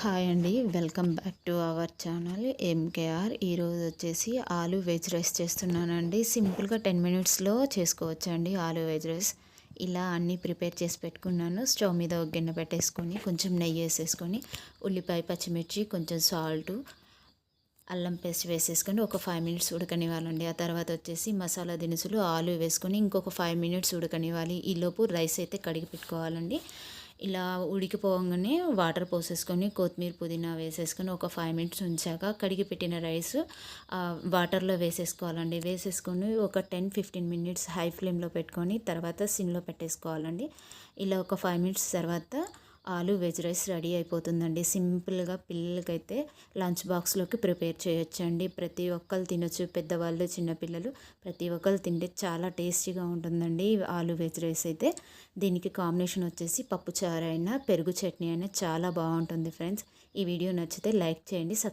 Hi అండి welcome back to our channel MKR ఈరోజు వచ్చేసి ఆలు వెజ్ రైస్ చేస్తున్నానండి. సింపుల్గా టెన్ మినిట్స్లో చేసుకోవచ్చండి ఆలు వెజ్ రైస్. ఇలా అన్నీ ప్రిపేర్ చేసి పెట్టుకున్నాను. స్టవ్ మీద ఒక గిన్నె పెట్టేసుకొని కొంచెం నెయ్యి వేసేసుకొని ఉల్లిపాయ పచ్చిమిర్చి కొంచెం సాల్టు అల్లం పేస్ట్ వేసేసుకొని ఒక ఫైవ్ మినిట్స్ ఉడకనివ్వాలండి. ఆ తర్వాత వచ్చేసి మసాలా దినుసులు ఆలు వేసుకొని ఇంకొక ఫైవ్ మినిట్స్ ఉడకనివ్వాలి. ఈలోపు రైస్ అయితే కడిగి పెట్టుకోవాలండి. ఇలా ఉడికిపోగానే వాటర్ పోసేసుకొని కొత్తిమీర పుదీనా వేసేసుకొని ఒక ఫైవ్ మినిట్స్ ఉంచాక కడిగి పెట్టిన రైస్ వాటర్లో వేసేసుకోవాలండి. వేసేసుకొని ఒక టెన్ ఫిఫ్టీన్ మినిట్స్ హై ఫ్లేమ్లో పెట్టుకొని తర్వాత సిమ్లో పెట్టేసుకోవాలండి. ఇలా ఒక ఫైవ్ మినిట్స్ తర్వాత ఆలు వెజ్ రైస్ రెడీ అయిపోతుందండి. సింపుల్గా పిల్లలకైతే లంచ్ బాక్స్లోకి ప్రిపేర్ చేయొచ్చండి. ప్రతి ఒక్కరు తినొచ్చు. పెద్దవాళ్ళు చిన్నపిల్లలు ప్రతి ఒక్కరు తింటే చాలా టేస్టీగా ఉంటుందండి ఆలు వెజ్ రైస్ అయితే. దీనికి కాంబినేషన్ వచ్చేసి పప్పు చారు అయినా పెరుగు చట్నీ అయినా చాలా బాగుంటుంది ఫ్రెండ్స్. ఈ వీడియో నచ్చితే లైక్ చేయండి సబ్స్క్రైబ్